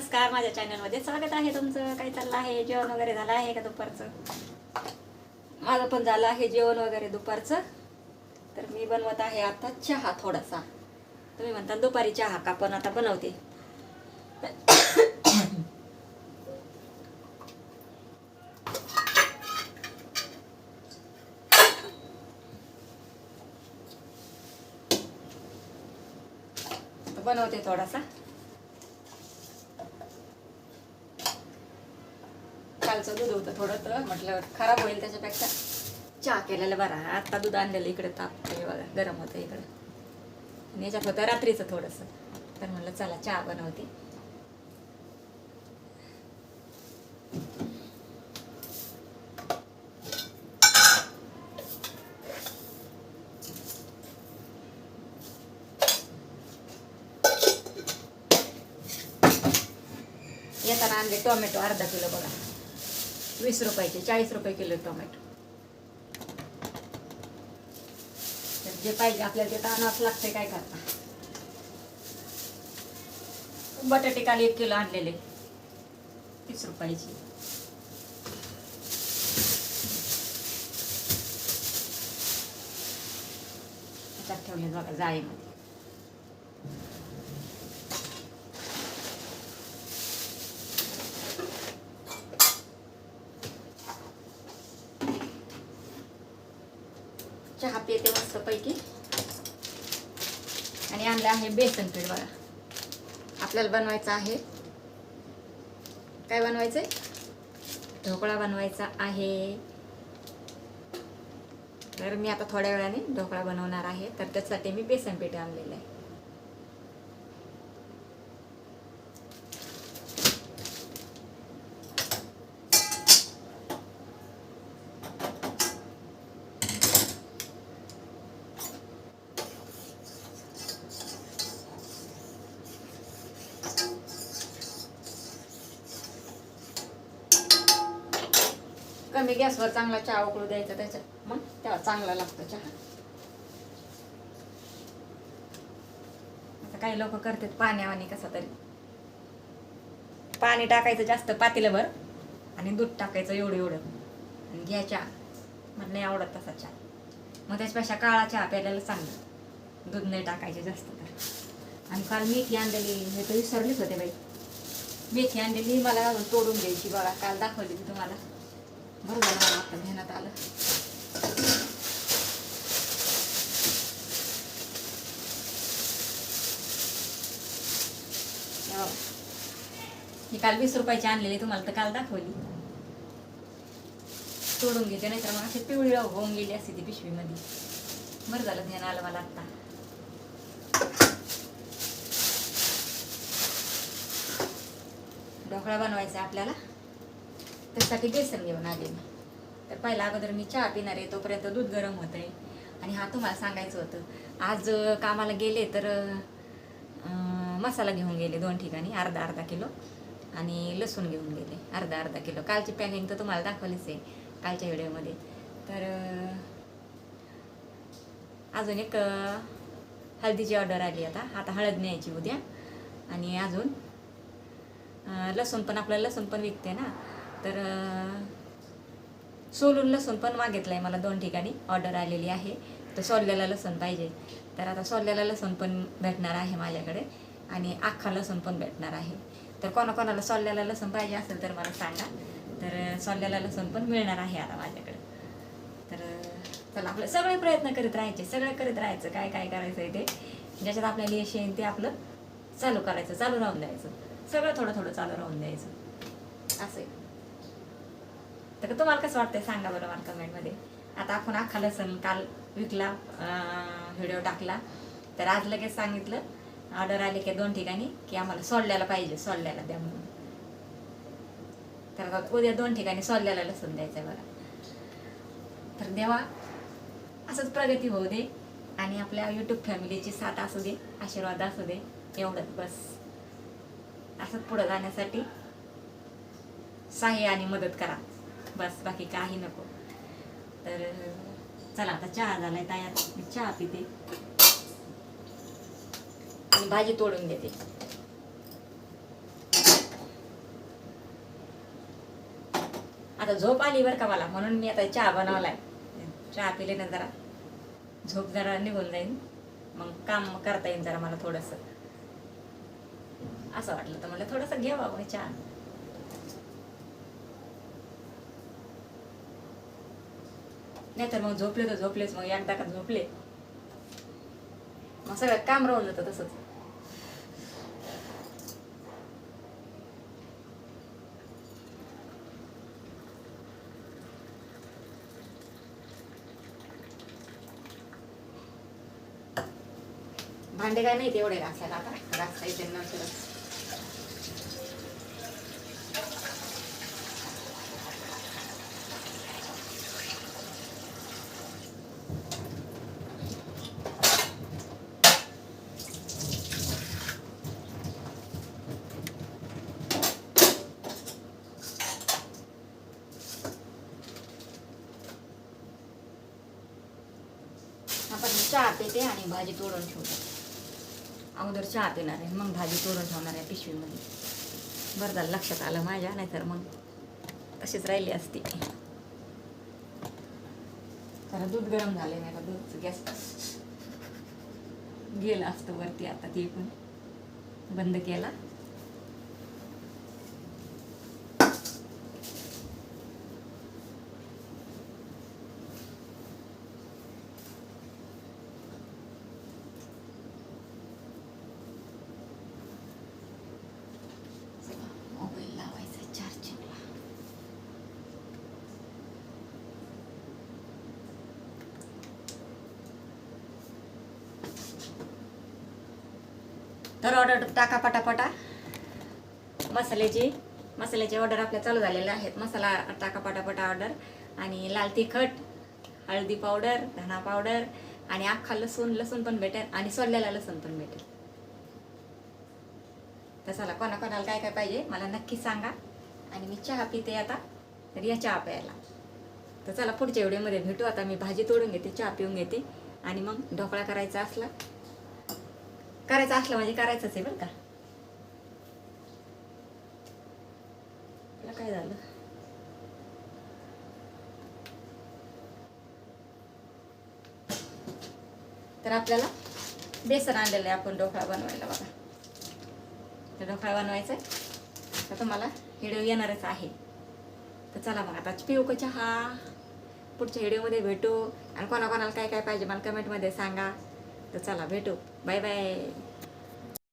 नमस्कार माझ्या चॅनलमध्ये स्वागत आहे तुमचं. काय चाललं आहे? जेवण वगैरे झालं आहे का दुपारचं? माझं पण झालं आहे जेवण वगैरे दुपारचं. तर मी बनवत आहे आता चहा थोडासा. तुम्ही म्हणता दुपारी चहा का? पण आता बनवते. बनवते थोडासा. कालचं दूध होतं थोडं तर म्हटलं खराब होईल त्याच्यापेक्षा. चहा केलेला बरा आता दूध आणलेलं इकडे तापते बघा गरम होतं इकडं. आणि याच्यात होतं रात्रीचं थोडंसं. तर म्हटलं चला चहा बनवते. येताना आणले टोमॅटो अर्धा किलो बघा. वीस रुपयाचे चाळीस रुपये किलो टोमॅटो. तर जे पाहिजे आपल्याला ते तानाच लागते लागतंय काय करता? बटाटे काल एक किलो आणलेले तीस रुपयाची. ठेवले बघा जाळीमध्ये. चहा पिते मस्त पैकी आणि आणलं आहे बेसन पीठ बघा. आपल्याला बनवायचं आहे. काय बनवायचंय? ढोकळा बनवायचा आहे. तर मी आता थोड्या वेळाने ढोकळा बनवणार आहे. तर त्यासाठी मी बेसन पीठ आणलेलं आहे. कमी गॅसवर चांगला चहा उकळू द्यायचा त्याच्यात. मग तेव्हा चांगला लागतो चहा. आता काही लोक करतात पाण्यावानी कसा तरी. पाणी टाकायचं जास्त पातेल्यावर आणि दूध टाकायचं एवढं एवढं. आणि घ्या चहा. मला नाही आवडत तसा चहा. मग त्याच्यापेक्षा काळा चहा प्यायला चांगलं. दूध नाही टाकायचे जास्त तर. आणि काल मेथी आणलेली हे तर विसरलीच होते बाई. मेथी आणलेली मला तोडून द्यायची बघा. काल दाखवली तुम्हाला. बरं झालं आता ध्यानात आलं. हो. ही. काल वीस रुपयाची आणलेली तुम्हाला तर काल दाखवली. तोडून घेते नाहीतर मग अशी पिवळी होऊन गेली असते ती पिशवीमध्ये. बरं झालं ध्यान आलं मला आत्ता ढोकळा बनवायचा आपल्याला. त्यासाठी बेसन घेऊन आले मी. तर पहिला अगोदर मी चहा पिणार आहे तोपर्यंत दूध गरम होत आहे आणि हा तुम्हाला सांगायचं होतं आज कामाला गेले तर मसाला घेऊन गेले दोन ठिकाणी अर्धा अर्धा किलो. आणि लसूण घेऊन गेले अर्धा अर्धा किलो. कालची पॅकिंग तर तुम्हाला दाखवलीच आहे कालच्या व्हिडिओमध्ये. तर अजून एक हळदीची ऑर्डर आली आता. आता हळद न्यायची उद्या. आणि अजून लसूण पण आपल्याला लसूण पण विकते ना. तर सोलून लसूण पण मागितलं आहे मला दोन ठिकाणी. ऑर्डर आलेली आहे. तर सोललेला लसूण पाहिजे. तर आता सोललेला लसूण पण भेटणार आहे माझ्याकडे आणि अख्खा लसूण पण भेटणार आहे. तर कोणाकोणाला सोललेला लसूण पाहिजे असेल तर मला सांगा. तर सोललेला लसूण पण मिळणार आहे आता माझ्याकडे. तर चला आपलं सगळे प्रयत्न करीत राहायचे. सगळे करीत राहायचं. काय काय करायचं आहे ते. ज्याच्यात आपल्याला यश येईल ते आपलं चालू करायचं. चालू राहून द्यायचं. सगळं थोडं थोडं चालू राहून द्यायचं. असं आहे. तर तुम्हाला कसं वाटतंय? सांगा बरं मला कमेंटमध्ये आता आपण अख्खा लसण काल विकला व्हिडिओ टाकला. तर आज लगेच सांगितलं ऑर्डर आली की दोन ठिकाणी की आम्हाला सोडल्याला पाहिजे सोडल्याला द्या म्हणून. तर आता उद्या दोन ठिकाणी सोडल्याला लसूण द्यायचं बघा. तर देवा असंच प्रगती होऊ दे आणि आपल्या यूट्यूब फॅमिलीची साथ असू दे आशीर्वाद असू दे एवढंच बस. असंच पुढं जाण्यासाठी सहाय्य आणि मदत करा. बस बाकी काही नको. तर चला आता चहा झालाय तयार. मी चहा पिते. भाजी तोडून देते. आता झोप आली बर का मला म्हणून मी आता चहा बनवलाय. चहा पिले ना जरा. झोप जरा निघून जाईन. मग काम करता येईल जरा मला थोडस. असं वाटलं तर मला थोडंसं घ्यावा हो, चहा. नाही तर मग झोपले तर झोपलेच मग एकदा का झोपले. मग सगळं काम राहून जातं तसंच. भांडे काय नाही तेवढे घासायला आता? घासता येते नंतरच आपण चहा पेते आणि भाजी तोडून ठेवतात अगोदर चहा पिणार आहे मग भाजी तोडून ठेवणार आहे पिशवीमध्ये. बरं झालं लक्षात आलं माझ्या नाहीतर मग तशीच राहिली असती. जरा दूध गरम झाले नाही का? दूध गॅस गेलं असतं वरती आता ते पण बंद केला. तर ऑर्डर टाका पटापटा. मसाल्याची मसाल्याचे ऑर्डर आपल्या चालू झालेल्या आहेत. मसाला टाका पटापटा ऑर्डर आणि लाल तिखट हळदी पावडर धना पावडर आणि अख्खा लसूण लसूण पण भेटेल आणि सोडलेला लसूण पण भेटेल. तर चला काय काय पाहिजे मला नक्की सांगा. आणि मी चहा पिते आता तर या चहा प्यायला. तर चला पुढच्या व्हिडिओमध्ये भेटू. आता मी भाजी तोडून घेते चहा पिऊन घेते. आणि मग ढोकळा करायचा असला करायचं असलं म्हणजे करायचंच आहे बरं का. काय झालं? तर आपल्याला बेसन आणलेलं आहे आपण ढोकळा बनवायला बघा. तर ढोकळा बनवायचा आहे. तर तुम्हाला व्हिडिओ येणारच आहे. तर चला मग आता पिऊ का चहा पुढच्या व्हिडिओमध्ये भेटू. आणि कोणाकोणाला काय काय पाहिजे मला कमेंटमध्ये सांगा. तर चला भेटू. Bye bye.